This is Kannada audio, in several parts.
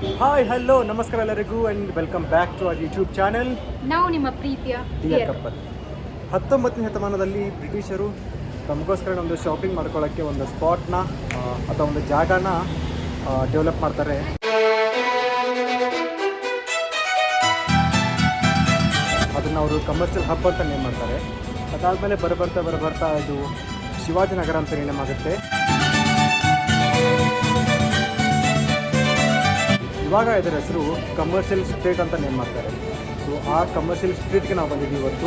ಹಾಯ್ ಹಲೋ ನಮಸ್ಕಾರ ಎಲ್ಲರಿಗೂ and welcome back to our YouTube channel ನಾವು ನಿಮ್ಮ ಪ್ರೀತಿಯ ಡಿಯರ್. ಕಪ್ಪಲ್ ಹತ್ತೊಂಬತ್ತನೇ ಶತಮಾನದಲ್ಲಿ ಬ್ರಿಟಿಷರು ತಮಗೋಸ್ಕರ ಒಂದು ಶಾಪಿಂಗ್ ಮಾಡ್ಕೊಳ್ಳೋಕ್ಕೆ ಒಂದು ಸ್ಪಾಟ್ನ ಅಥವಾ ಒಂದು ಜಾಗನ ಡೆವಲಪ್ ಮಾಡ್ತಾರೆ. ಅದನ್ನು ಅವರು ಕಮರ್ಷಿಯಲ್ ಹಬ್ ಅಂತ ನೇಮ್ ಮಾಡ್ತಾರೆ. ಅದಾದಮೇಲೆ ಬರಬರ್ತಾ ಬರಬರ್ತಾ ಇದು ಶಿವಾಜಿನಗರ ಅಂತ ನೇಮ್ ಆಗುತ್ತೆ. ಇವಾಗ ಇದರ ಹೆಸರು ಕಮರ್ಷಿಯಲ್ ಸ್ಟ್ರೀಟ್ ಅಂತ ನೇಮ್ ಮಾಡ್ತಾರೆ. ಸೊ ಆ ಕಮರ್ಷಿಯಲ್ ಸ್ಟ್ರೀಟ್ಗೆ ನಾವು ಬಂದಿದ್ದೀವಿ ಇವತ್ತು.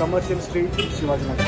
ಕಮರ್ಷಿಯಲ್ ಸ್ಟ್ರೀಟ್ ಶಿವಾಜಿನಗರ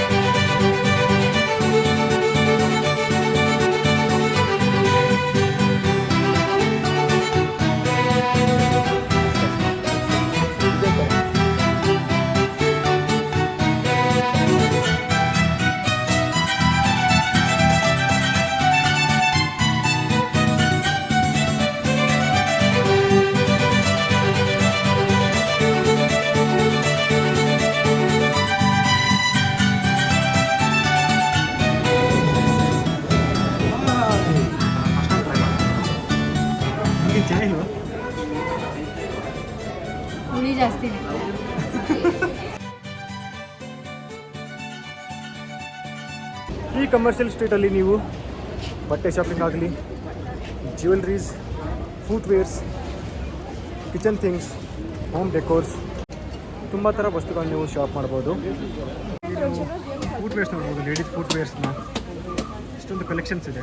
ಜಾಸ್ತಿ ಇದೆ. ಈ ಕಮರ್ಷಿಯಲ್ ಸ್ಟ್ರೀಟಲ್ಲಿ ನೀವು ಬಟ್ಟೆ ಶಾಪಿಂಗ್ ಆಗಲಿ jewelleries footwears kitchen things home decors ತುಂಬ ಥರ ವಸ್ತುಗಳನ್ನ ನೀವು ಶಾಪ್ ಮಾಡ್ಬೋದು. ಫುಟ್ವೇರ್ಸ್ ನೋಡ್ಬೋದು ಲೇಡೀಸ್ ಫುಟ್ವೇರ್ಸ್ನ ಇಷ್ಟೊಂದು ಕಲೆಕ್ಷನ್ಸ್ ಇದೆ.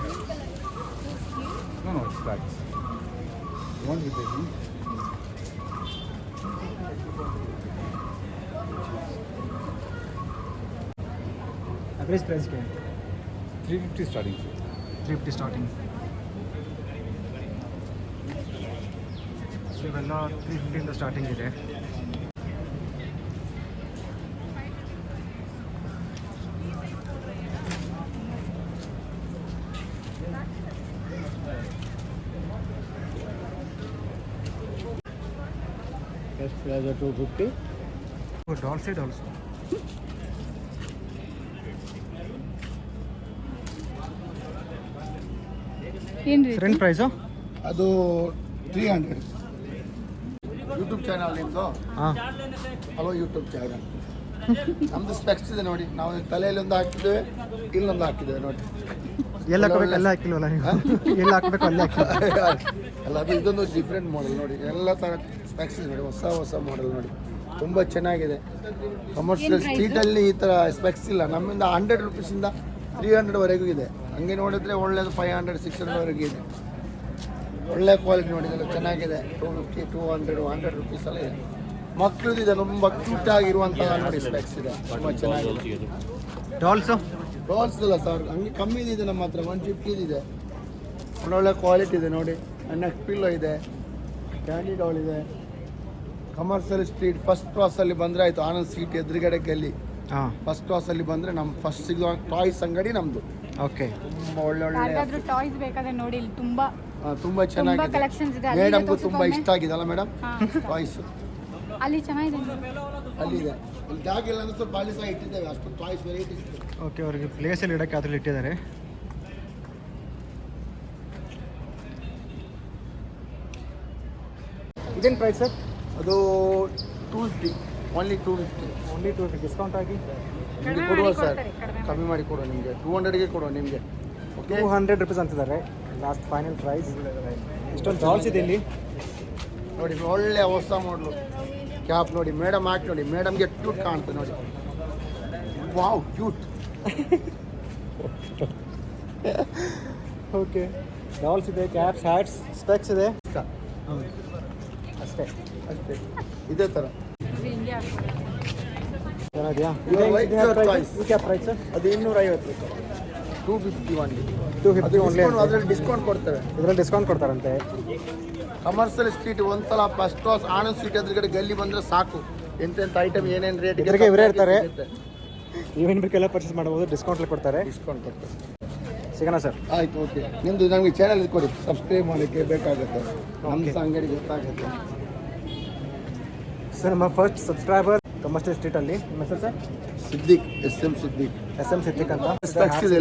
No, no, it's bags. You want with baby? Average ಪ್ರೈಸ್ಗೆ 350 starting. Three fifty starting so ಇವೆಲ್ಲ ತ್ರೀ ಫಿಫ್ಟಿಯಿಂದ ಸ್ಟಾರ್ಟಿಂಗ್ ಇದೆ Best price at 250. Doll side ಏನ್ರಿ ಫ್ರೆಂಡ್ ಪ್ರೈಸು ಅದು ತ್ರೀ ಹಂಡ್ರೆಡ್ ಯೂಟ್ಯೂಬ್ ಚಾನಲ್ ನಿಮ್ಮದು ಹಾಂ ಹಲೋ ಯೂಟ್ಯೂಬ್ ಚಾನಲ್ ನಮ್ದು ಸ್ಪೆಕ್ಸ್ ಇದೆ ನೋಡಿ. ನಾವು ತಲೆಯಲ್ಲಿ ಒಂದು ಹಾಕಿದ್ದೇವೆ ಇಲ್ಲೊಂದು ಹಾಕಿದ್ದೇವೆ ನೋಡಿ. ಎಲ್ಲ ಹಾಕಬೇಕು ಎಲ್ಲ ಹಾಕಿಲ್ವಲ್ಲ ನೀವು? ಎಲ್ಲ ಹಾಕಬೇಕು ಅಲ್ಲೇ ಹಾಕಿ ಅಲ್ಲ ಅದು ಇದೊಂದು ಡಿಫ್ರೆಂಟ್ ಮಾಡೆಲ್ ನೋಡಿ. ಎಲ್ಲ ಥರ ಸ್ಪೆಕ್ಸ್ ಇದೆ ನೋಡಿ. ಹೊಸ ಹೊಸ ಮಾಡೆಲ್ ನೋಡಿ. ತುಂಬ ಚೆನ್ನಾಗಿದೆ. ಕಮರ್ಷಿಯಲ್ ಏನ್? ಸ್ಟ್ರೀಟಲ್ಲಿ ಈ ಥರ ಸ್ಪೆಕ್ಸ್ ಇಲ್ಲ. ನಮ್ಮಿಂದ ಹಂಡ್ರೆಡ್ ರುಪೀಸಿಂದ ತ್ರೀ ಹಂಡ್ರೆಡ್ವರೆಗೂ ಇದೆ. ಹಂಗೆ ನೋಡಿದ್ರೆ ಒಳ್ಳೇದು ಫೈವ್ ಹಂಡ್ರೆಡ್ ಸಿಕ್ಸ್ ಹಂಡ್ರೆಡ್ವರೆಗೆ ಇದೆ. ಒಳ್ಳೆ ಕ್ವಾಲಿಟಿ ನೋಡಿದ್ರೆ ಚೆನ್ನಾಗಿದೆ. Two fifty two hundred hundred rupees ಎಲ್ಲ ಇದೆ. ಮಕ್ಕಳದ್ದು ಇದೆ ತುಂಬ ಕ್ಯೂಟ್ ಆಗಿರುವಂತಹ ನೋಡಿ ಸ್ಪೆಕ್ಸ್ ಇದೆ. ತುಂಬ ಚೆನ್ನಾಗಿದೆ. ಡಾಲ್ಸು ಡಾಲ್ಸ್ ಇಲ್ಲ ಸರ್ ಹಂಗೆ ಕಮ್ಮಿ ಇದೆ ನಮ್ಮ ಹತ್ರ ಒನ್ ಫಿಫ್ಟಿ ಇದೆ. ಒಳ್ಳೊಳ್ಳೆ ಕ್ವಾಲಿಟಿ ಇದೆ ನೋಡಿ. ನೆಕ್ ಪಿಲ್ಲೋ ಇದೆ. ಕ್ಯಾಂಡಿ ಡಾಲ್ ಇದೆ. ಕಮರ್ಷಿಯಲ್ ಸ್ಟ್ರೀಟ್ ಫಸ್ಟ್ ಕ್ರಾಸಲ್ಲಿ ಬಂದರೆ ಆಯಿತು ಆನಂದ್ ಸೀಟ್ ಎದುರುಗಡೆ ಗಲ್ಲಿ ಫಸ್ಟ್ ಕ್ರಾಸಲ್ಲಿ ಬಂದರೆ ನಮ್ಮ ಫಸ್ಟ್ ಸಿಗುವ ಟಾಯ್ಸ್ ಅಂಗಡಿ ನಮ್ಮದು ಓಕೆ ತುಂಬ ಒಳ್ಳೊಳ್ಳೆ ಯಾರಿಗಾದ್ರೂ ಟಾಯ್ಸ್ ಬೇಕಾದ್ರೆ ನೋಡಿ ಇಲ್ಲಿ ತುಂಬಾ ತುಂಬ ಚೆನ್ನಾಗಿದೆ. collections ಇದೆ. ಅಲ್ಲಿಗೆ ಮೇಡಮ್ಗೂ ತುಂಬ. ಇಷ್ಟ ಆಗಿದೆ ಅಲ್ಲ ಮೇಡಮ್ ಹಾ. ಟಾಯ್ಸ್ ಅಲ್ಲಿ ಚೆನ್ನಾಗಿದೆ. ಅಲ್ಲಿದೆ. ಅಲ್ಲಿ ಜಾಗ ಇಲ್ಲ ಅಂದ್ರೆ ಸ್ವಲ್ಪ ಅಲ್ಲಿ ಸಹ ಇಟ್ಟಿದ್ದೇವೆ. ಅಷ್ಟು ಟಾಯ್ಸ್ ವೆರೈಟೀಸ್ ಓಕೆ ಓಕೆ ಅವ್ರಿಗೆ ಪ್ಲೇಸಲ್ಲಿ ಇಡೋಕ್ಕೆ ಅದ್ರಲ್ಲಿ ಇಟ್ಟಿದ್ದಾರೆ. ಇದೇನು ಪ್ರೈಸ್ ಸರ್? ಅದು two fifty only two fifty only to discount ಆಗಿ ನಿಮಗೆ ಕೊಡುವ ಸರ್. ಕಮ್ಮಿ ಮಾಡಿ ಕೊಡುವ ನಿಮಗೆ. ಟೂ ಹಂಡ್ರೆಡ್ಗೆ ಕೊಡುವ ನಿಮಗೆ. ಓಕೆ ಟೂ ಹಂಡ್ರೆಡ್ ರುಪೀಸ್ ಅಂತಿದ್ದಾರೆ. ಲಾಸ್ಟ್ ಫೈನಲ್ ಪ್ರೈಸ್ ಇಷ್ಟೊಂದು ಡಾಲ್ಸ್ ಇದೆ ಇಲ್ಲಿ? ನೋಡಿ ಒಳ್ಳೆ ಹೊಸ ಮಾಡಲು ಕ್ಯಾಪ್ ನೋಡಿ ಮೇಡಮ್ ಹಾಕಿ ನೋಡಿ ಮೇಡಮ್ಗೆ ಕ್ಯೂಟ್ ಕಾಣ್ತದೆ ನೋಡಿ. ವಾವ್ ಕ್ಯೂಟ್ ಓಕೆ ಡಾಲ್ಸ್ ಇದೆ ಕ್ಯಾಪ್ಸ್ ಹ್ಯಾಟ್ಸ್ ಸ್ಪೆಕ್ಸ್ ಇದೆ? ಅಷ್ಟೇ. ಅಷ್ಟೇ. ಇದೇ ಥರ. ಚೆನ್ನಾಗಿದೆಯಾ ಪ್ರೈಸ್ ಅದು ಇನ್ನೂರ ಐವತ್ತು two fifty one two fifty discount ಅದರಲ್ಲಿ ಡಿಸ್ಕೌಂಟ್ ಕೊಡ್ತಾರೆ ಇದರಲ್ಲಿ ಡಿಸ್ಕೌಂಟ್ ಕೊಡ್ತಾರಂತೆ. ಕಮರ್ಷಿಯಲ್ ಸ್ಟ್ರೀಟ್ ಒಂದ್ಸಲ ಫಸ್ಟ್ ಕ್ಲಾಸ್ ಆನಂದ್ ಸ್ಟ್ರೀಟ್ ಎದುರುಗಡೆ ಗಲ್ಲಿ ಬಂದರೆ ಸಾಕು. ಎಂತೆಂಥ ಐಟಮ್ ಏನೇನು ರೇಟ್ ಎದುರಿಗೆ ಇವರೇ ಇರ್ತಾರೆ. ಇವೇನು ಬೇಕೆಲ್ಲ ಪರ್ಚೇಸ್ ಮಾಡ್ಬೋದು ಡಿಸ್ಕೌಂಟ್ಲಿ ಕೊಡ್ತಾರೆ. ಡಿಸ್ಕೌಂಟ್ ಕೊಡ್ತಾರೆ. ಸಿಗೋಣ ಸರ್. ಆಯ್ತು ಓಕೆ ನಿಮ್ಮದು ನಮಗೆ ಚಾನಲ್ ಕೊಡಿ. ಸಬ್ಸ್ಕ್ರೈಬ್ ಮಾಡಲಿಕ್ಕೆ ಬೇಕಾಗುತ್ತೆ. ನಮ್ಮ ಅಂಗಡಿ ಗೊತ್ತಾಗುತ್ತೆ. ಸರ್ ನಮ್ಮ ಫಸ್ಟ್ ಸಬ್ಸ್ಕ್ರೈಬರ್ ಕಮರ್ಷಿಯಲ್ ಸ್ಟ್ರೀಟಲ್ಲಿ ನಿಮ್ಮ ಹೆಸರು sir Siddiq S M Siddiq S M Siddiq ಅಂತ ಇದೆ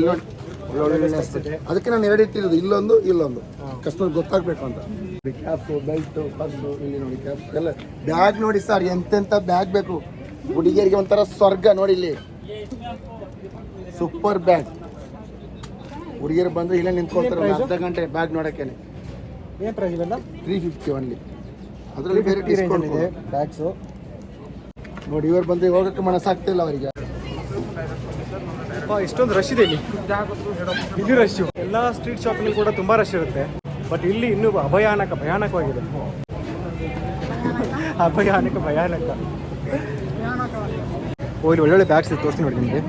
ಒಳ್ಳೊಳ್ಳೆ ಇದೆ. ಅದಕ್ಕೆ ನಾನು ಎರಡು ಇಟ್ಟಿರೋದು ಇಲ್ಲೊಂದು ಇಲ್ಲೊಂದು. ಕಸ್ಟಮರ್ ಗೊತ್ತಾಗ್ಬೇಕು ಅಂತ. ಕ್ಯಾಪ್ಸು ಬೆಲ್ಟು ಪರ್ಸು ಇಲ್ಲಿ ನೋಡಿ ಕ್ಯಾಪ್ಸ್ ಎಲ್ಲ ಬ್ಯಾಗ್ ನೋಡಿ ಸರ್ ಎಂತೆಂಥ ಬ್ಯಾಗ್ ಬೇಕು? ಹುಡುಗಿಯರಿಗೆ ಒಂಥರ ಸ್ವರ್ಗ ನೋಡಿ ಇಲ್ಲಿ. ಸೂಪರ್ ಬ್ಯಾಗ್ ಹುಡುಗಿಯರು ಬಂದ್ರೆ ಇಲ್ಲೇ ನಿಂತ್ಕೊಳ್ತಾರೆ ಒಂದು ಅರ್ಧ ಗಂಟೆ ಬ್ಯಾಗ್ ನೋಡೋಕ್ಕೇನೆ. ಏನು ಪ್ರೈಸ್ ಇವೆಲ್ಲ ತ್ರೀ ಫಿಫ್ಟಿ ಒನ್ಲಿ ಅದರಲ್ಲಿ ಬೇರೆ ಡಿಸ್ಕೌಂಟ್ ಇದೆ ಬ್ಯಾಗ್ಸು ನೋಡಿ ಇವರು ಬಂದ್ರೆ ಹೋಗಕ್ಕೆ ಮನಸ್ಸಾಗ್ತಿಲ್ಲ ಅವರಿಗೆ. ಇಷ್ಟೊಂದು ರಶ್ ಇದೆ ಇಲ್ಲಿ. ಇಲ್ಲಿ ರಶ್ ಎಲ್ಲ ಸ್ಟ್ರೀಟ್ ಶಾಪಿಂಗ್ ಕೂಡ ತುಂಬಾ ರಶ್ ಇರುತ್ತೆ. ಬಟ್ ಇಲ್ಲಿ ಇನ್ನೂ ಅಭಯಾನಕ ಭಯಾನಕವಾಗಿದೆ. ಅಭಯಾನಕ ಭಯಾನಕ. ಓ ಇಲ್ಲಿ ಒಳ್ಳೊಳ್ಳೆ ಬ್ಯಾಗ್ಸ್ ಇದೆ ತೋರಿಸ್ತೀನಿ ನೋಡಿ ನಿಮಗೆ.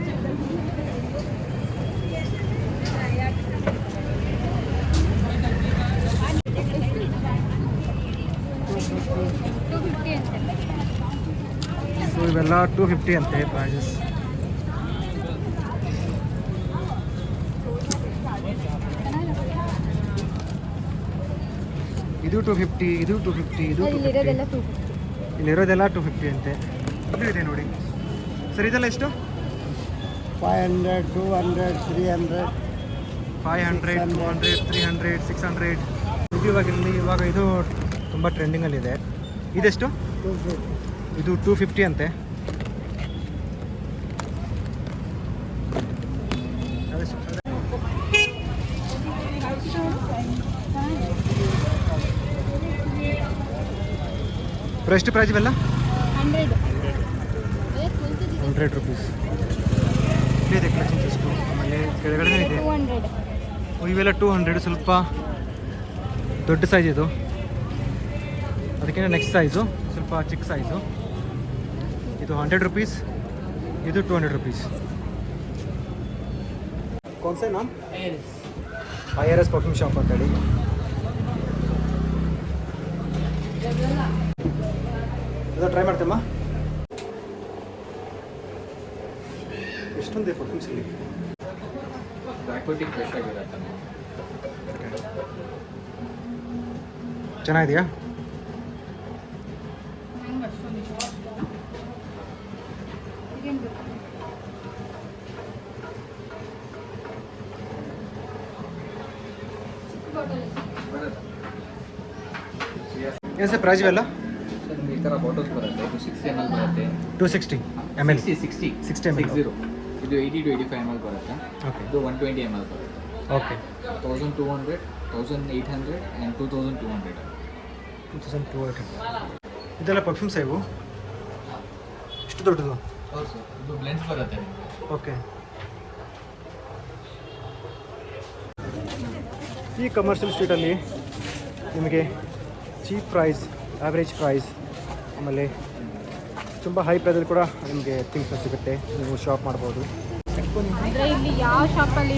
ಇವೆಲ್ಲ ಟೂ ಫಿಫ್ಟಿ ಅಂತೆ ಪ್ರೈಸಸ್ ಇದು ಟೂ ಫಿಫ್ಟಿ ಇದು ಟೂ ಫಿಫ್ಟಿ ಇದು ಇಲ್ಲಿರೋದೆಲ್ಲ ಟೂ ಫಿಫ್ಟಿ ಅಂತೆ. ಇದು ಇದೆ ನೋಡಿ. ಸರ್ ಇದೆಲ್ಲ ಎಷ್ಟು? Five hundred two hundred three hundred five hundred two hundred three hundred six hundred ಇದು ಇವಾಗ ಇಲ್ಲಿ ಇವಾಗ ಇದು ತುಂಬ ಟ್ರೆಂಡಿಂಗಲ್ಲಿದೆ ಇದೆಷ್ಟು? ಇದು ಟೂ ಫಿಫ್ಟಿ ಅಂತೆ. ಎಷ್ಟು ಪ್ರೈಸ್ ಇವೆಲ್ಲ? ಹಂಡ್ರೆಡ್ ರುಪೀಸ್ ಇದೆ ಎಷ್ಟು ಆಮೇಲೆ ಕೆಳಗಡೆ ಇದೆ. ಇವೆಲ್ಲ ಟೂ ಹಂಡ್ರೆಡ್ ಸ್ವಲ್ಪ ದೊಡ್ಡ ಸೈಜ್ ಇದು. ಅದಕ್ಕಿಂತ ನೆಕ್ಸ್ಟ್ ಸೈಜು ಸ್ವಲ್ಪ ಚಿಕ್ಕ ಸೈಜು ಇದು ಹಂಡ್ರೆಡ್ ರುಪೀಸ್ ಇದು two hundred rupees I R S perfume shop ಅಂತೇಳಿ ಇದು ಟ್ರೈ ಮಾಡ್ತೇಮ್ಮ ಎಷ್ಟೊಂದು ಪರ್ಫ್ಯೂಮ್ಸ್ ಇಲ್ಲಿ ಫ್ರೆಶ್ ಆಗಿರುತ್ತೆ ಚೆನ್ನಾಗಿದೆಯಾ? ಏನು ಸರ್ ಪ್ರೈಸ್ ಇವೆಲ್ಲ? ಥರ ಬಾಟಲ್ಸ್ ಬರುತ್ತೆ. ಇದು ಸಿಕ್ಸ್ಟಿ ಎಂ ಎಲ್ ಬರುತ್ತೆ. Two sixty M L sixty sixty 60 ml. Six zero ಇದು eighty to eighty five M L ಬರುತ್ತೆ. ಓಕೆ ಇದು ಒನ್ ಟ್ವೆಂಟಿ ಎಂ ಎಲ್ ಬರುತ್ತೆ. Okay thousand two hundred thousand eight hundred and two thousand two hundred two thousand two hundred ಇದೆಲ್ಲ ಪರ್ಫ್ಯೂಮ್ಸ್ ಇವು ಎಷ್ಟು ದೊಡ್ಡದು? ಹೌದು ಸರ್. ಇದು ಬ್ಲೆನ್ಸ್ ಬರುತ್ತೆ ಓಕೆ ಈ ಕಮರ್ಷಿಯಲ್ ಸ್ಟ್ರೀಟಲ್ಲಿ ನಿಮಗೆ ಚೀಪ್ ಪ್ರೈಸ್ ಆ್ಯಾವ್ರೇಜ್ ಪ್ರೈಸ್ ಆಮೇಲೆ ತುಂಬ ಹೈ ಪ್ರೈಸಲ್ಲಿ ಕೂಡ ನಿಮಗೆ ಥಿಂಗ್ಸ್ ಸಿಗುತ್ತೆ. ನೀವು ಶಾಪ್ ಮಾಡ್ಬೋದು. ಅಂದರೆ ಇಲ್ಲಿ ಯಾವ ಶಾಪಲ್ಲಿ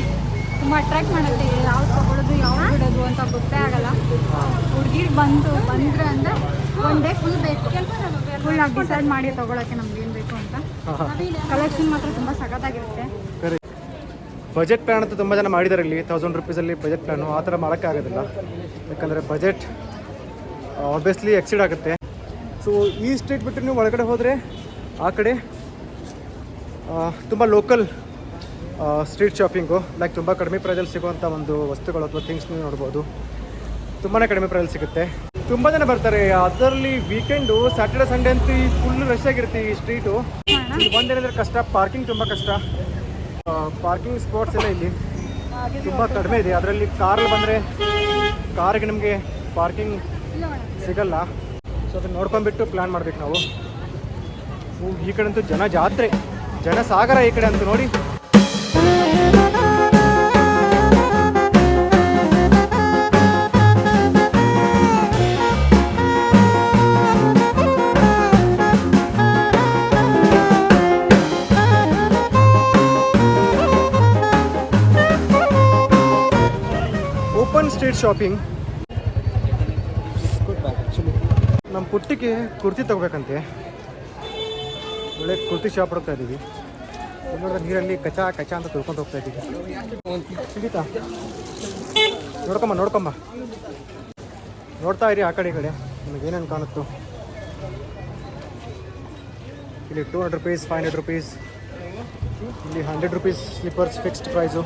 ತುಂಬ ಅಟ್ರಾಕ್ಟ್ ಮಾಡುತ್ತೆ ಯಾವ್ದು ತಗೊಳ್ಳೋದು ಯಾವ ಬಿಡೋದು ಅಂತ ಗೊತ್ತೇ ಆಗಲ್ಲ. ಹುಡುಗಿರು ಬಂದು ಬಂದ್ರೆ ಅಂದರೆ ಒನ್ ಡೇ ಫುಲ್ ಬೇಕು. ಫುಲ್ ಆಗಿ ಡಿಸೈಡ್ ಮಾಡಿ ತೊಗೊಳಕ್ಕೆ ನಮ್ಗೆ ಏನು ಬೇಕು ಅಂತ. ಕಲೆಕ್ಷನ್ ಮಾತ್ರ ತುಂಬ ಸಖತ್ತಾಗಿರುತ್ತೆ. ಸರಿ ಬಜೆಟ್ ಪ್ಲ್ಯಾನ್ ಅಂತ ತುಂಬ ಜನ ಮಾಡಿದ್ದಾರೆ ಇಲ್ಲಿ. ತೌಸಂಡ್ ರುಪೀಸಲ್ಲಿ ಬಜೆಟ್ ಪ್ಲ್ಯಾನು ಆ ಥರ ಮಾಡೋಕ್ಕಾಗೋದಿಲ್ಲ. ಯಾಕಂದರೆ ಬಜೆಟ್ ಆಬ್ವಿಯಸ್ಲಿ ಎಕ್ಸಿಡ್ ಆಗುತ್ತೆ. ಸೊ ಈ ಸ್ಟ್ರೀಟ್ ಬಿಟ್ಟು ನೀವು ಒಳಗಡೆ ಹೋದರೆ ಆ ಕಡೆ ತುಂಬ ಲೋಕಲ್ ಸ್ಟ್ರೀಟ್ ಶಾಪಿಂಗು ಲೈಕ್ ತುಂಬ ಕಡಿಮೆ ಪ್ರೈಸಲ್ಲಿ ಸಿಗುವಂಥ ಒಂದು ವಸ್ತುಗಳು ಅಥವಾ ಥಿಂಗ್ಸ್ ನೀವು ನೋಡ್ಬೋದು. ತುಂಬಾ ಕಡಿಮೆ ಪ್ರೈಸಲ್ಲಿ ಸಿಗುತ್ತೆ. ತುಂಬ ಜನ ಬರ್ತಾರೆ. ಅದರಲ್ಲಿ ವೀಕೆಂಡು ಸ್ಯಾಟರ್ಡೆ ಸಂಡೆ ಅಂತೂ ಈ ಫುಲ್ ರಶ್ ಆಗಿರುತ್ತೆ ಈ ಸ್ಟ್ರೀಟು ಒಂದೇನಂದ್ರೆ ಕಷ್ಟ. ಪಾರ್ಕಿಂಗ್ ತುಂಬ ಕಷ್ಟ. ಪಾರ್ಕಿಂಗ್ ಸ್ಪಾಟ್ಸ್ ಎಲ್ಲ ಇಲ್ಲಿ ತುಂಬ ಕಡಿಮೆ ಇದೆ. ಅದರಲ್ಲಿ ಕಾರಲ್ಲಿ ಬಂದರೆ ಕಾರ್ಗೆ ನಿಮಗೆ ಪಾರ್ಕಿಂಗ್ ಸಿಗಲ್ಲ. ಸೊ ಅದನ್ನ ನೋಡ್ಕೊಂಡ್ಬಿಟ್ಟು ಪ್ಲ್ಯಾನ್ ಮಾಡ್ಬೇಕು ನಾವು. ಈ ಕಡೆ ಅಂತೂ ಜನ ಜಾತ್ರೆ, ಜನ ಸಾಗರ ಈ ಕಡೆ ಅಂತ ನೋಡಿ. ಓಪನ್ ಸ್ಟ್ರೀಟ್ ಶಾಪಿಂಗ್ ನಮ್ಮ ಪುಟ್ಟಿಗೆ ಕುರ್ತಿ ತಗೋಬೇಕಂತೆ. ಒಳ್ಳೆ ಕುರ್ತಿ ಶಾಪ್ ಹೋಗ್ತಾ ಇದ್ದೀವಿ ನೋಡಿದ್ರೆ ನೀರಲ್ಲಿ ಕಚಾ ಕಚಾ ಅಂತ ತುಳ್ಕೊಂಡು ಹೋಗ್ತಾ ಇದ್ದೀವಿ ಸಿಗಿತಾ ನೋಡ್ಕೊಂಬ ನೋಡ್ಕೊಂಬ. ನೋಡ್ತಾ ಇರಿ ಆ ಕಡೆ ಈ ಕಡೆ ನಿಮಗೆ ಏನೇನು ಕಾಣುತ್ತೋ. ಇಲ್ಲಿ two hundred rupees five hundred rupees ಇಲ್ಲಿ hundred rupees slippers fixed price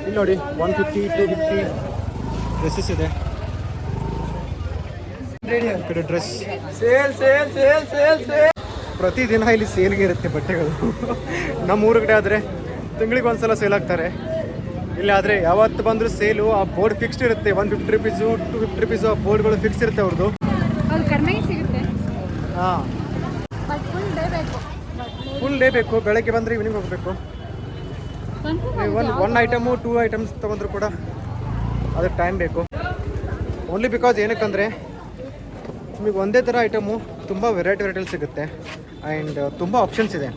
ಇಲ್ಲಿ ನೋಡಿ one fifty two fifty dresses ಇದೆ ಕಡೆ dress sale sale sale sale sale ಪ್ರತಿದಿನ ಇಲ್ಲಿ ಸೇಲ್ಗೆ ಇರುತ್ತೆ ಬಟ್ಟೆಗಳು. ನಮ್ಮ ಊರ ಕಡೆ ಆದರೆ ತಿಂಗಳಿಗೆ ಒಂದ್ಸಲ ಸೇಲ್ ಆಗ್ತಾರೆ. ಇಲ್ಲಿ ಆದರೆ ಯಾವತ್ತು ಬಂದರೂ ಸೇಲು ಆ ಬೋರ್ಡ್ ಫಿಕ್ಸ್ಡ್ ಇರುತ್ತೆ. One fifty rupees two fifty rupees ಆ ಬೋರ್ಡ್ಗಳು ಫಿಕ್ಸ್ ಇರುತ್ತೆ ಅವ್ರದ್ದು ಹಾಂ. ಫುಲ್ ಡೇ ಬೇಕು. ಫುಲ್ ಡೇ ಬೇಕು. ಬೆಳಗ್ಗೆ ಬಂದರೆ ಇವ್ನಿಂಗ್ ಹೋಗಬೇಕು. ನೀವು ಒನ್ ಐಟಮು ಟೂ ಐಟಮ್ಸ್ ತೊಗೊಂಡ್ರು ಕೂಡ ಅದಕ್ಕೆ ಟೈಮ್ ಬೇಕು. ಓನ್ಲಿ ಬಿಕಾಸ್ ಏನಕ್ಕಂದರೆ ನಿಮಗೆ ಒಂದೇ ಥರ ಐಟಮು ತುಂಬ ವೆರೈಟಿ ವೆರೈಟಿಲಿ ಸಿಗುತ್ತೆ. ಆ್ಯಂಡ್ ತುಂಬ ಆಪ್ಷನ್ಸ್ ಇದೆ.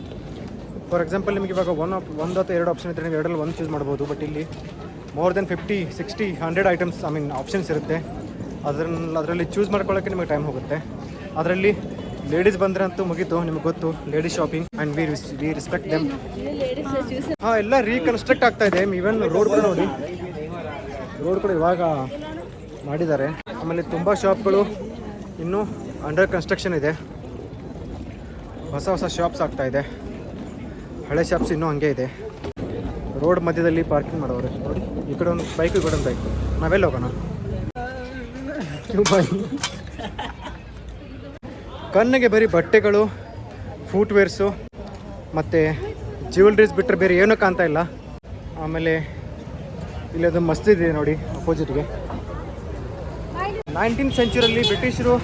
ಫಾರ್ ಎಕ್ಸಾಂಪಲ್ ನಿಮಗೆ ಇವಾಗ ಒನ್ ಆಪ್ ಒಂದು ಅಥವಾ ಎರಡು ಆಪ್ಷನ್ ಇದ್ದರೆ ನೀವು ಎರಡರಲ್ಲಿ ಒಂದು ಚೂಸ್ ಮಾಡ್ಬೋದು. ಬಟ್ ಇಲ್ಲಿ more than fifty sixty hundred items I mean options ಇರುತ್ತೆ. ಅದರಲ್ಲಿ ಅದರಲ್ಲಿ ಚೂಸ್ ಮಾಡ್ಕೊಳ್ಳೋಕ್ಕೆ ನಿಮಗೆ ಟೈಮ್ ಹೋಗುತ್ತೆ. ಅದರಲ್ಲಿ ಲೇಡೀಸ್ ಬಂದರೆ ಅಂತೂ ಮುಗೀತು ನಿಮಗೆ ಗೊತ್ತು. Ladies shopping and we we respect them ಹಾಂ ಎಲ್ಲ ರೀಕನ್ಸ್ಟ್ರಕ್ಟ್ ಆಗ್ತಾ ಇದೆ. ಈವನ್ ರೋಡ್ ಕೂಡ ನೋಡಿ. ರೋಡ್ ಕೂಡ ಇವಾಗ ಮಾಡಿದ್ದಾರೆ. ಆಮೇಲೆ ತುಂಬ ಶಾಪ್ಗಳು ಇನ್ನೂ ಅಂಡರ್ ಕನ್ಸ್ಟ್ರಕ್ಷನ್ ಇದೆ. ಹೊಸ ಹೊಸ ಶಾಪ್ಸ್ ಆಗ್ತಾ ಇದೆ. ಹಳೆ ಶಾಪ್ಸ್ ಇನ್ನೂ ಹಂಗೆ ಇದೆ. ರೋಡ್ ಮಧ್ಯದಲ್ಲಿ ಪಾರ್ಕಿಂಗ್ ಮಾಡೋರು. ನೋಡಿ, ಈ ಕಡೆ ಒಂದು ಬೈಕ್ ಈ ಕಡೆ ಒಂದು ಬೈಕ್ ನಾವೆಲ್ಲ ಹೋಗೋಣ? ಕಣ್ಣಿಗೆ ಬರೀ ಬಟ್ಟೆಗಳು ಫೂಟ್ವೇರ್ಸು ಮತ್ತು ಜ್ಯುವೆಲ್ರೀಸ್ ಬಿಟ್ಟರೆ ಬೇರೆ ಏನೂ ಕಾಣ್ತಾ ಇಲ್ಲ. ಆಮೇಲೆ ಇಲ್ಲೊಂದು ಮಸ್ಜಿದ್ ಇದೆ ನೋಡಿ ಅಪೋಸಿಟ್ಗೆ ನೈನ್ಟೀನ್ ಸೆಂಚುರಿಯಲ್ಲಿ ಬ್ರಿಟಿಷರು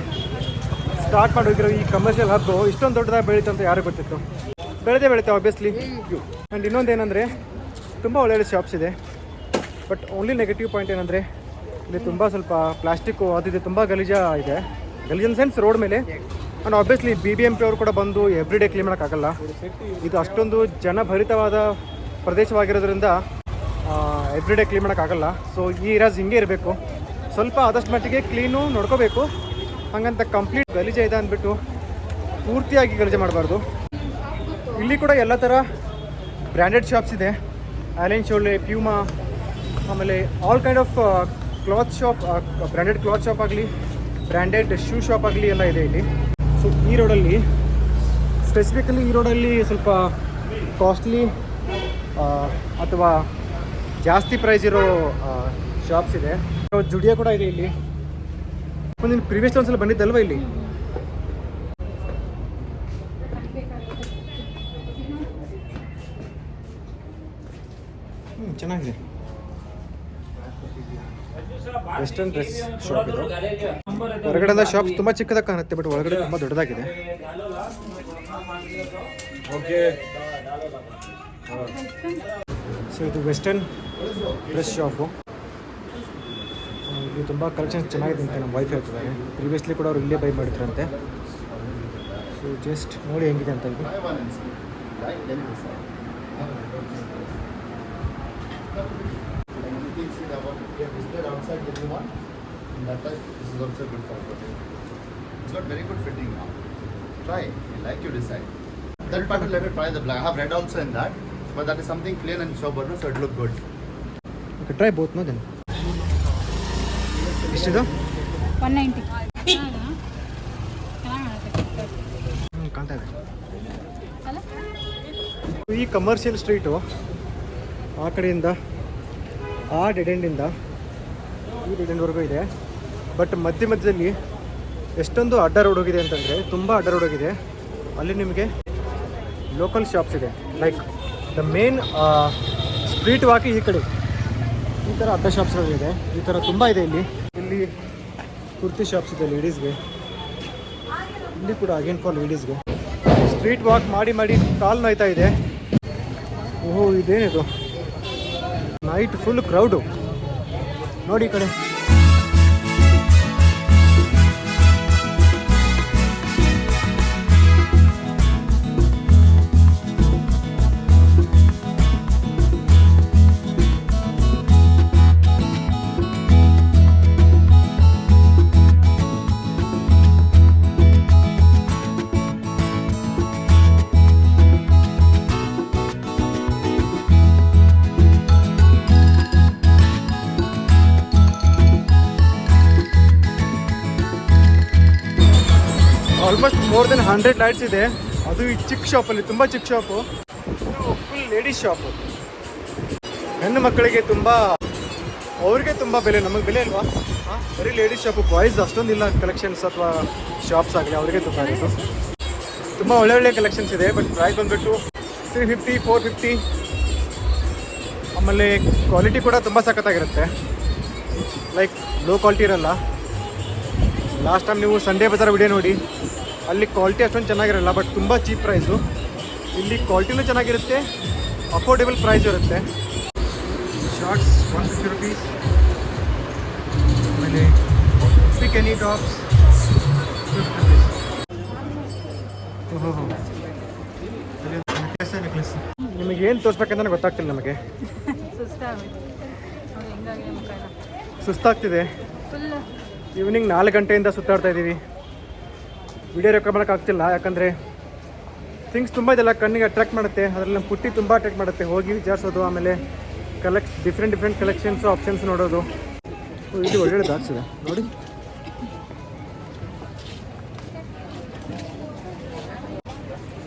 ಸ್ಟಾರ್ಟ್ ಮಾಡಿದ್ರು ಈ ಕಮರ್ಷಿಯಲ್ ಹಬ್ಬು ಇಷ್ಟೊಂದು ದೊಡ್ಡದಾಗಿ ಬೆಳೀತು ಅಂತ ಯಾರು ಗೊತ್ತಿತ್ತು. ಬೆಳೆದೇ ಬೆಳೀತೆ ಆಬ್ವಿಯಸ್ಲಿ ಆ್ಯಂಡ್ ಇನ್ನೊಂದು ಏನಂದರೆ, ತುಂಬ ಒಳ್ಳೊಳ್ಳೆ ಶಾಪ್ಸ್ ಇದೆ. ಬಟ್ ಓನ್ಲಿ ನೆಗೆಟಿವ್ ಪಾಯಿಂಟ್ ಏನಂದರೆ, ಇಲ್ಲಿ ತುಂಬ ಸ್ವಲ್ಪ ಪ್ಲಾಸ್ಟಿಕ್ಕು ಅದಿದೆ ತುಂಬ ಗಲೀಜ ಇದೆ. ಗಲೀಜ್ ಇನ್ ಸೆನ್ಸ್ ರೋಡ್ ಮೇಲೆ. And obviously B B M P ಅವರು ಕೂಡ ಬಂದು ಎವ್ರಿ ಡೇ ಕ್ಲೀನ್ ಮಾಡೋಕ್ಕಾಗಲ್ಲ. ಇದು ಅಷ್ಟೊಂದು ಜನಭರಿತವಾದ ಪ್ರದೇಶವಾಗಿರೋದ್ರಿಂದ ಎವ್ರಿ ಡೇ ಕ್ಲೀನ್ ಮಾಡೋಕ್ಕಾಗಲ್ಲ ಸೊ ಈ ಏರಿಯಾಸ್ ಹಿಂಗೆ ಇರಬೇಕು. ಸ್ವಲ್ಪ ಆದಷ್ಟು ಮಟ್ಟಿಗೆ ಕ್ಲೀನು ನೋಡ್ಕೋಬೇಕು. ಹಾಗಂತ ಕಂಪ್ಲೀಟ್ ಗಲೀಜೆ ಇದೆ ಅಂದ್ಬಿಟ್ಟು ಪೂರ್ತಿಯಾಗಿ ಗಲೀಜೆ ಮಾಡಬಾರ್ದು. ಇಲ್ಲಿ ಕೂಡ ಎಲ್ಲ ಥರ ಬ್ರ್ಯಾಂಡೆಡ್ ಶಾಪ್ಸ್ ಇದೆ. ಆಲೆನ್ ಶೋಲೆ ಪ್ಯೂಮಾ ಆಮೇಲೆ all kind of cloth shop branded cloth shop ಆಗಲಿ ಬ್ರ್ಯಾಂಡೆಡ್ ಶೂ ಶಾಪ್ ಆಗಲಿ ಎಲ್ಲ ಇದೆ ಇಲ್ಲಿ. ಸೊ ಈ ರೋಡಲ್ಲಿ ಸ್ಪೆಸಿಫಿಕಲಿ ಈ ರೋಡಲ್ಲಿ ಸ್ವಲ್ಪ ಕಾಸ್ಟ್ಲಿ ಅಥವಾ ಜಾಸ್ತಿ ಪ್ರೈಸ್ ಇರೋ ಶಾಪ್ಸ್ ಇದೆ. ಜುಡಿಯೋ ಕೂಡ ಇದೆ ಇಲ್ಲಿ. ಒಂದು ಪ್ರೀವಿಯಸ್ ಒಂದ್ಸಲ ಬಂದಿದ್ದಲ್ವ ಇಲ್ಲಿ? ಚೆನ್ನಾಗಿದೆ. ವೆಸ್ಟರ್ನ್ ಡ್ರೆಸ್ ಶಾಪ್ ಇದು. ಹೊರಗಡೆ ಶಾಪ್ ತುಂಬ ಚಿಕ್ಕದಾಗ ಕಾಣುತ್ತೆ ಬಟ್ ಒಳಗಡೆ ತುಂಬ ದೊಡ್ಡದಾಗಿದೆ. ಸೊ ಇದು ವೆಸ್ಟರ್ನ್ ಡ್ರೆಸ್ ಶಾಪು ಇಲ್ಲಿ ತುಂಬ ಕಲೆಕ್ಷನ್ಸ್ ಚೆನ್ನಾಗಿದೆ ಅಂತ ನಮ್ಮ ವೈಫ್ ಹೇಳ್ತಿದ್ದಾರೆ ಪ್ರೀವಿಯಸ್ಲಿ ಕೂಡ ಅವ್ರು ಇಲ್ಲೇ ಬೈ ಮಾಡಿದ್ರಂತೆ ಸೊ ಜಸ್ಟ್ ನೋಡಿ ಹೆಂಗಿದೆ ಅಂತ ಇದು Anything see the one we have visited outside the new one. And that time, this is also good for protein. It's got very good fitting now. Try. If you like, you decide. That pattern, let me try the black. I have red also in that, but that is something plain and sober, no? so it look good. Okay try both ನೋದೇನು ಎಷ್ಟಿದು? ಒನ್ ನೈಂಟಿ ಹ್ಞೂ ಕಾಣ್ತಾ ಇದೆ. ಈ ಕಮರ್ಷಿಯಲ್ ಸ್ಟ್ರೀಟು ಆ ಕಡೆಯಿಂದ ಆ ಡೆಡೆಂಡಿಂದ ಈ ಡೆಡೆಂಡ್ವರೆಗೂ ಇದೆ. ಬಟ್ ಮಧ್ಯ ಮಧ್ಯದಲ್ಲಿ ಎಷ್ಟೊಂದು ಅಡ್ಡ ರೋಡ್ ಹೋಗಿದೆ ಅಂತಂದರೆ ತುಂಬ ಅಡ್ಡ ರೋಡ್ ಹೋಗಿದೆ. ಅಲ್ಲಿ ನಿಮಗೆ ಲೋಕಲ್ ಶಾಪ್ಸ್ ಇದೆ. ಲೈಕ್ ದ ಮೇನ್ ಸ್ಟ್ರೀಟ್ ವಾಕಿ ಈ ಕಡೆ. ಈ ಥರ ಅಡ್ಡ ಶಾಪ್ಸ್ಗಳಿದೆ ಈ ಥರ ತುಂಬ ಇದೆ ಇಲ್ಲಿ. ಇಲ್ಲಿ ಕುರ್ತಿ ಶಾಪ್ಸ್ ಇದೆ ಲೇಡೀಸ್ಗೆ ಇಲ್ಲಿ ಕೂಡ ಅಗೇನ್ ಫಾರ್ ಲೇಡೀಸ್ಗೆ ಸ್ಟ್ರೀಟ್ ವಾಕ್ ಮಾಡಿ ಮಾಡಿ ಕಾಲು ನೋಯ್ತಾ ಇದೆ. ಓಹೋ, ಇದೇನಿದು? ನೈಟ್ ಫುಲ್ ಕ್ರೌಡು ನೋಡಿ ಈ ಕಡೆ. ಮೋರ್ ದೆನ್ ಹಂಡ್ರೆಡ್ ಲೈಟ್ಸ್ ಇದೆ. ಅದು ಈ ಚಿಕ್ಕ ಶಾಪಲ್ಲಿ ತುಂಬ ಚಿಕ್ಕ ಶಾಪು ಫುಲ್ ಲೇಡೀಸ್ ಶಾಪು ಹೆಣ್ಣು ಮಕ್ಕಳಿಗೆ ತುಂಬ, ಅವ್ರಿಗೆ ತುಂಬ ಬೆಲೆ. ನಮಗೆ ಬೆಲೆ ಅಲ್ವಾ? ಹಾಂ, ಬರೀ ಲೇಡೀಸ್ ಶಾಪು ಬಾಯ್ಸ್ ಅಷ್ಟೊಂದಿಲ್ಲ ಕಲೆಕ್ಷನ್ಸ್ ಅಥವಾ ಶಾಪ್ಸ್ ಆಗಲಿ, ಅವರಿಗೆ ತುಂಬ ಆಗಿತ್ತು ತುಂಬ ಒಳ್ಳೆ ಒಳ್ಳೆ ಕಲೆಕ್ಷನ್ಸ್ ಇದೆ ಬಟ್ ಪ್ರೈಸ್ ಬಂದ್ಬಿಟ್ಟು ತ್ರೀ ಫಿಫ್ಟಿ ಫೋರ್ ಫಿಫ್ಟಿ ಆಮೇಲೆ ಕ್ವಾಲಿಟಿ ಕೂಡ ತುಂಬ ಸಖತ್ತಾಗಿರುತ್ತೆ. ಲೈಕ್ ಲೋ ಕ್ವಾಲಿಟಿ ಇರಲ್ಲ. ಲಾಸ್ಟ್ ಟೈಮ್ ನೀವು ಸಂಡೇ ಬಜಾರ್ ವಿಡಿಯೋ ನೋಡಿ ಅಲ್ಲಿ ಕ್ವಾಲಿಟಿ ಅಷ್ಟೊಂದು ಚೆನ್ನಾಗಿರಲ್ಲ ಬಟ್ ತುಂಬ ಚೀಪ್ ಪ್ರೈಸು ಇಲ್ಲಿ ಕ್ವಾಲಿಟಿನೂ ಚೆನ್ನಾಗಿರುತ್ತೆ ಅಫೋರ್ಡೆಬಲ್ ಪ್ರೈಸ್ ಇರುತ್ತೆ. ಶಾರ್ಟ್ಸ್ ಒನ್ ಫಿಫ್ಟಿ ರುಪೀಸ್ ಆಮೇಲೆ pick any tops fifty rupees ಓಹೋ ನೆಕ್ಲೆಸ್ ನೆಕ್ಲೆಸ್? ನಿಮಗೆ ಏನು ತೋರಿಸ್ಬೇಕಂತ ಗೊತ್ತಾಗ್ತಿಲ್ಲ ನಮಗೆ. ಸುಸ್ತಾಗ್ತಿದೆ. ಈವ್ನಿಂಗ್ ನಾಲ್ಕು ಗಂಟೆಯಿಂದ ಸುತ್ತಾಡ್ತಾ ಇದ್ದೀವಿ. ವಿಡಿಯೋ ರೆಕಾರ್ಡ್ ಮಾಡೋಕ್ಕಾಗ್ತಿಲ್ಲ ಯಾಕಂದರೆ ಥಿಂಗ್ಸ್ ತುಂಬ ಇದೆಲ್ಲ ಕಣ್ಣಿಗೆ ಅಟ್ರಾಕ್ಟ್ ಮಾಡುತ್ತೆ. ಅದರಲ್ಲಿ ನಮ್ಮ ಪುಟ್ಟಿ ತುಂಬ ಅಟ್ರಾಕ್ಟ್ ಮಾಡುತ್ತೆ. ಹೋಗಿ ವಿಚಾರಿಸೋದು, ಆಮೇಲೆ collect different different collections options ನೋಡೋದು. ಇದು ಒಳ್ಳೆ ಬಾಕ್ಸ್ ಇದೆ ನೋಡಿ.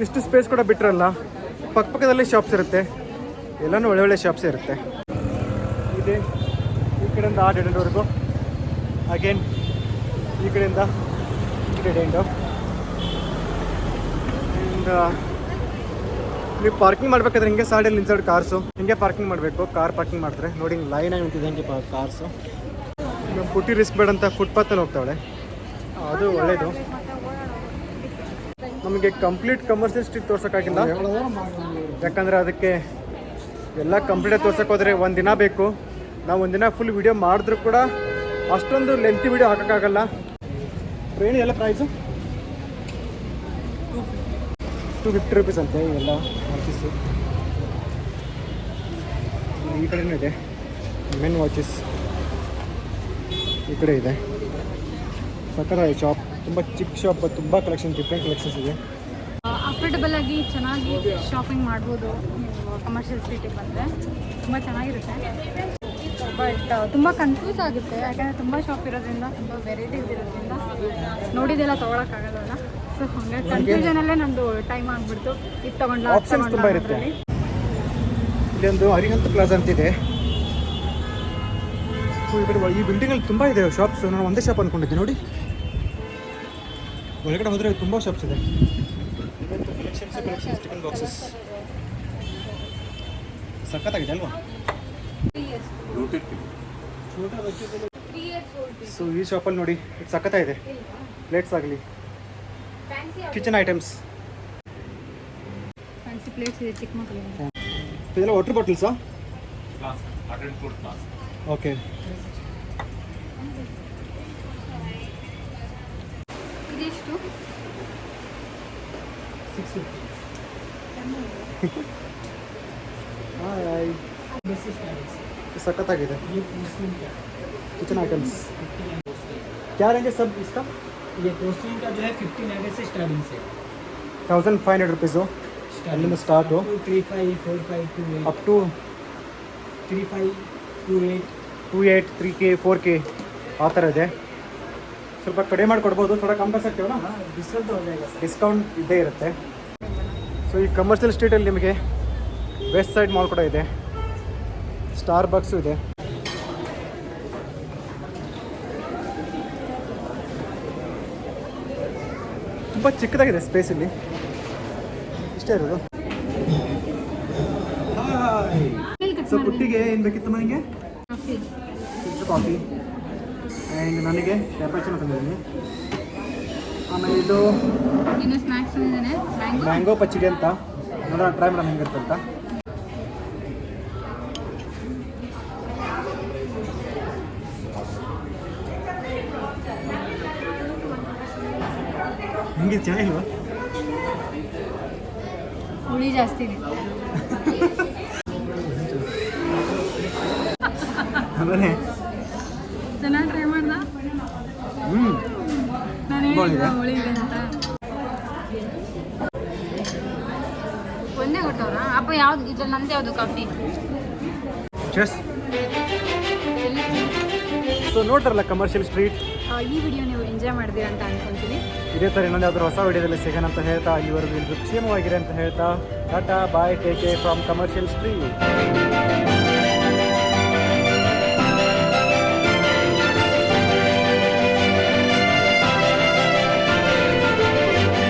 ಇಷ್ಟು ಸ್ಪೇಸ್ ಕೂಡ ಬಿಟ್ರಲ್ಲ ಪಕ್ಕಪಕ್ಕದಲ್ಲಿ ಶಾಪ್ಸ್ ಇರುತ್ತೆ. ಎಲ್ಲನೂ ಒಳ್ಳೆ ಶಾಪ್ಸ್ ಇರುತ್ತೆ. ಇದೆ ಈ ಕಡೆಯಿಂದ ಆ ಡೆಡೆಂಡ್ವರೆಗೂ ಅಗೇನ್ ಈ ಕಡೆಯಿಂದ ಈ ಡೆಡೆಂಡು ನೀವು ಪಾರ್ಕಿಂಗ್ ಮಾಡ್ಬೇಕಾದ್ರೆ ಹಿಂಗೆ ಸೈಡಲ್ಲಿ ನಿಂತ್ಕೊಂಡು ಕಾರ್ಸು ಹಿಂಗೆ ಪಾರ್ಕಿಂಗ್ ಮಾಡಬೇಕು ಕಾರ್ ಪಾರ್ಕಿಂಗ್ ಮಾಡಿದ್ರೆ ನೋಡಿ ಲೈನ್ ಆಗಿ ನಿಂತಿದೆ ಹಂಗೆ ಕಾರ್ಸು ನಮ್ಮ ಪುಟ್ಟಿ ರಿಸ್ಕ್ ಬೇಡ ಅಂತ ಫುಟ್ಪಾತಲ್ಲಿ ಹೋಗ್ತಾವಳೆ. ಅದು ಒಳ್ಳೇದು. ನಮಗೆ ಕಂಪ್ಲೀಟ್ ಕಮರ್ಷಿಯಲ್ ಸ್ಟ್ರೀಟ್ ತೋರ್ಸೋಕ್ಕಾಗಿಲ್ಲ. ಯಾಕಂದರೆ ಅದಕ್ಕೆ ಎಲ್ಲ ಕಂಪ್ಲೀಟಾಗಿ ತೋರ್ಸಕ್ಕೆ ಹೋದರೆ ಒಂದು ದಿನ ಬೇಕು. ನಾವು ಒಂದಿನ ಫುಲ್ ವಿಡಿಯೋ ಮಾಡಿದ್ರೂ ಕೂಡ ಅಷ್ಟೊಂದು ಲೆಂತಿ ವಿಡಿಯೋ ಹಾಕೋಕ್ಕಾಗಲ್ಲ. ಟ್ರೈನ್ ಎಲ್ಲ ಪ್ರೈಸು ಟು ಫಿಫ್ಟಿ ರುಪೀಸ್ ಅಂತೆ ಇವೆಲ್ಲ ವಾಚಸ್ಸು ಈ ಕಡೆನೂ ಇದೆ. ಮೆನ್ ವಾಚಸ್ ಈ ಕಡೆ ಇದೆ. ಸಕ್ಕತ್ತಾಗಿ ಶಾಪ್ ತುಂಬ ಚಿಕ್ಕ ಶಾಪ್ ತುಂಬ ಕಲೆಕ್ಷನ್ ಡಿಫ್ರೆಂಟ್ ಕಲೆಕ್ಷನ್ಸ್ ಇದೆ. ಅಫೋರ್ಡಬಲ್ ಆಗಿ ಚೆನ್ನಾಗಿ ಶಾಪಿಂಗ್ ಮಾಡ್ಬೋದು. ಕಮರ್ಷಿಯಲ್ ಸ್ಟ್ರೀಟಿಗೆ ಬಂದರೆ ತುಂಬ ಚೆನ್ನಾಗಿರುತ್ತೆ. ಬಟ್ ತುಂಬ ಕನ್ಫ್ಯೂಸ್ ಆಗುತ್ತೆ. ಯಾಕಂದರೆ ತುಂಬ ಶಾಪ್ ಇರೋದ್ರಿಂದ, ತುಂಬ ವೆರೈಟೀಸ್ ಇರೋದ್ರಿಂದ ನೋಡಿದೆಲ್ಲ ತೊಗೊಳಕ್ಕಾಗಲ್ಲ ಸೊ ಕನ್ಫ್ಯೂಷನ್ ಅಲ್ಲೇ ನಂದು ಟೈಮ್ ಆಗಿಬಿಡ್ತು. ಇದು ತೊಗೊಂಡ್ಲ ಆಪ್ಷನ್ಸ್ ತುಂಬಾ ಇರುತ್ತೆ. ಇಲ್ಲೊಂದು ಅರಿಹಂತ ಪ್ಲಾಜಾ ಅಂತಿದೆ ಓ, ಈ ಈ ಬಿಲ್ಡಿಂಗಲ್ಲಿ ತುಂಬ ಇದೆ ಶಾಪ್ಸ್ ನಾನು ಒಂದೇ ಶಾಪ್ ಅನ್ಕೊಂಡಿದ್ದೆ ನೋಡಿ. ಒಳಗಡೆ ಹೋದರೆ ತುಂಬಾ ಶಾಪ್ಸ್ ಇದೆ. ಚಿಕನ್ ಬಾಕ್ಸಸ್ ಸಖತ್ತಾಗಿದೆ ಅಲ್ವಾ ಸೊ ಈ ಶಾಪಲ್ಲಿ ನೋಡಿ ಇದು ಸಖತ್ತಾಗಿದೆ. ಪ್ಲೇಟ್ಸ್ ಆಗಲಿ. ಕಿಚನ್ ಐಟಮ್ಸ್ ಫ್ಯಾನ್ಸಿ ಪ್ಲೇಟ್ಸ್ ಇದೆ ಚಿಕ್ಕ ಮಕ್ಕಳಿಗೆ ಇದೆಲ್ಲ ವಾಟರ್ ಬಾಟಲ್ಸಾ ಓಕೆ ಇದೆಷ್ಟು ಹಾಯ್ ಸಖತ್ತಾಗಿದೆ किचन आइटम्स क्या रेंज है सब इसका ये क्रोसिन का जो है फिफ्टीन हंड्रेड से स्टार्टिंग से। थाउजेंड फाइव हंड्रेड रुपीज़ हो। स्टार्टिंग स्टार्ट हो। Three five four five two eight up to three eight three K four K ಆ ಥರ ಇದೆ. ಸ್ವಲ್ಪ ಕಡಿಮೆ ಮಾಡಿಕೊಡ್ಬೋದು ಥೋಡ ಕಂಪಲ್ಸ್ ಆಗ್ತೀವಲ್ಲ ಡಿಸ್ಕೌಂಟ್ ಡಿಸ್ಕೌಂಟ್ ಇರುತ್ತೆ. ಸೊ ಈ ಕಮರ್ಷಿಯಲ್ ಸ್ಟ್ರೀಟಲ್ಲಿ ನಿಮಗೆ ವೆಸ್ಟ್ ಸೈಡ್ ಮಾಲ್ ಕೂಡ ಇದೆ. ಸ್ಟಾರ್ ಬಾಕ್ಸು ಇದೆ. ತುಂಬ ಚಿಕ್ಕದಾಗಿದೆ ಸ್ಪೇಸ್ ಇಲ್ಲಿ. ಇಷ್ಟೇ ಇರೋದು. ಸೊ ಪುಟ್ಟಿಗೆ ಏನು ಬೇಕಿತ್ತು ನನಗೆ ಕಾಫಿ ಆ್ಯಂಡ್ ನನಗೆ ಕ್ಯಾಪಚಿನೋ ತಂದಿದ್ದೀನಿ. ಆಮೇಲೆ ಇದು ಮ್ಯಾಂಗೋ ಪಚ್ಚಡಿ ಅಂತ. ನೋಡೋಣ ಟ್ರೈ ಮಾಡೋಣ ಹೆಂಗಿರುತ್ತೆ ಅಂತ. ಹೆಂಗಿದೆ ಚೆನ್ನಾಗಿಲ್ವಾ ಹುಳಿ ಜಾಸ್ತಿ ಇದೆ. ಆಮೇಲೆ? ಚೆನ್ನಾಗಿ ಟ್ರೈ ಮಾಡ್ದ? ಹ್ಞೂ ನಾನು ಹೇಳಿದ್ದೆ ಇದೆ. ಹುಳಿ ಇದೆ ಅಂತ? ಒಂದೇ ಕೊಟ್ಟವ್ರಾ? ಅಪ್ಪ ಯಾವ್ದು ಇದ್ರಲ್ಲಿ ನಂದು ಯಾವುದು ಕಾಫಿ? ಚೆಸ್ ಸೊ ನೋಡ್ತಾರಲ್ಲ ಕಮರ್ಷಿಯಲ್ ಸ್ಟ್ರೀಟ್ ಈ ವಿಡಿಯೋ ನೀವು ಎಂಜಾಯ್ ಮಾಡಿದೀರ ಅಂತ ಅನ್ಕೊಂತೀನಿ. ಇದೇ ಥರ ಇನ್ನೊಂದು ಯಾವ್ದಾದ್ರು ಹೊಸ ವಿಡಿಯೋದಲ್ಲಿ ಸಿಗೋಣ ಅಂತ ಹೇಳ್ತಾ ಇವರು ಎಲ್ಲರೂ ಕ್ಷೇಮವಾಗಿರಿ ಅಂತ ಹೇಳ್ತಾ tata bye take from commercial street